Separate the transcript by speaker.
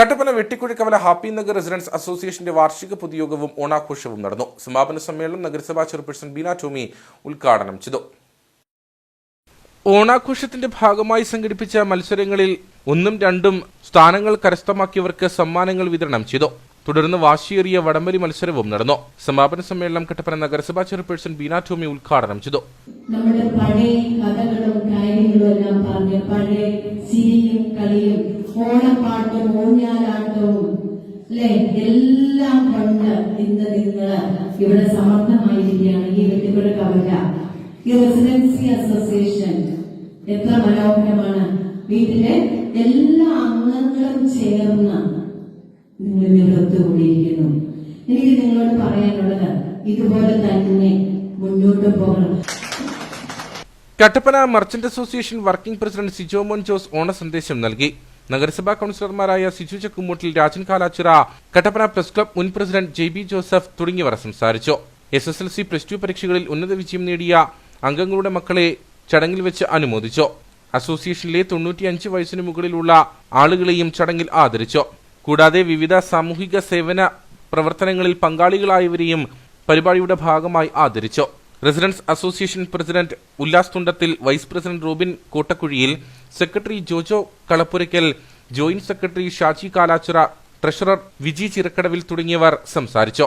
Speaker 1: Kattappana വെട്ടിക്കുഴിക്കവല happy Nagar residence അസോസിയേഷന്റെ വാർഷിക പൊതുയോഗവും ഓണാഘോഷവും നടന്നു. സമാപന സമ്മേളനം നഗരസഭാ ചെയർപേഴ്സൺ ബീന ടോമി ഉദ്ഘാടനം ചെയ്തു. ഓണാഘോഷത്തിന്റെ ഭാഗമായി സംഘടിപ്പിച്ച മത്സരങ്ങളിൽ ഒന്നും രണ്ടും സ്ഥാനങ്ങൾ കരസ്ഥമാക്കിയവർക്ക് സമ്മാനങ്ങൾ വിതരണം ചെയ്തു. തുടർന്ന് വാശിയേറിയ വടംവലി മത്സരവും നടന്നു. സമാപന സമ്മേളനം കട്ടപ്പന നഗരസഭാ ചെയർപേഴ്സൺ ബീന ടോമി ഉദ്ഘാടനം ചെയ്തു.
Speaker 2: നമ്മുടെ പഴയ കഥകളും കാര്യങ്ങളും എല്ലാം പറഞ്ഞ് പഴയ സിരിയും കളിയും ഓണപ്പാട്ടും ഊഞ്ഞാലാട്ടവും അല്ലെ എല്ലാം കൊണ്ട് ഇന്ന് നിങ്ങൾ ഇവിടെ സമർത്ഥമായിരിക്കുകയാണ് ഈ വെട്ടിപ്പുഴ കവല. ഈ റെസിഡൻസി അസോസിയേഷൻ എത്ര മനോഹരമാണ്. വീട്ടിലെ എല്ലാ അംഗങ്ങളും ചേർന്ന് നിങ്ങൾ നിലത്തുകൂടിയിരിക്കുന്നു എനിക്ക് നിങ്ങളോട് പറയാനുള്ളത് ഇതുപോലെ തന്നെ മുന്നോട്ട് പോകണം.
Speaker 1: Kattappana merchant association working president Sijomon Jose ഓണ സന്ദേശം നൽകി. നഗരസഭാ കൌൺസിലർമാരായ സിജു ചക്കുമൂട്ടിൽ രാജൻ കാലാച്ചിറ കട്ടപ്പന പ്രസ് ക്ലബ് മുൻ പ്രസിഡന്റ് ജെ ബി ജോസഫ് തുടങ്ങിയവർ സംസാരിച്ചു. S S L C plus two പരീക്ഷകളിൽ ഉന്നത വിജയം നേടിയ അംഗങ്ങളുടെ മക്കളെ ചടങ്ങിൽ വെച്ച് അനുമോദിച്ചു. അസോസിയേഷനിലെ തൊണ്ണൂറ്റിയഞ്ച് വയസ്സിന് മുകളിലുള്ള ആളുകളെയും ചടങ്ങിൽ ആദരിച്ചു. കൂടാതെ വിവിധ സാമൂഹിക സേവന പ്രവർത്തനങ്ങളിൽ പങ്കാളികളായവരെയും പരിപാടിയുടെ ഭാഗമായി ആദരിച്ചു. Residence association president Ullas Thundathil vice president Robin Kottakuzhiyil secretary Jojo Kalappurackal joint secretary Shaji Kalachira treasurer Viji Chirakkadavil തുടങ്ങിയവർ സംസാരിച്ചു.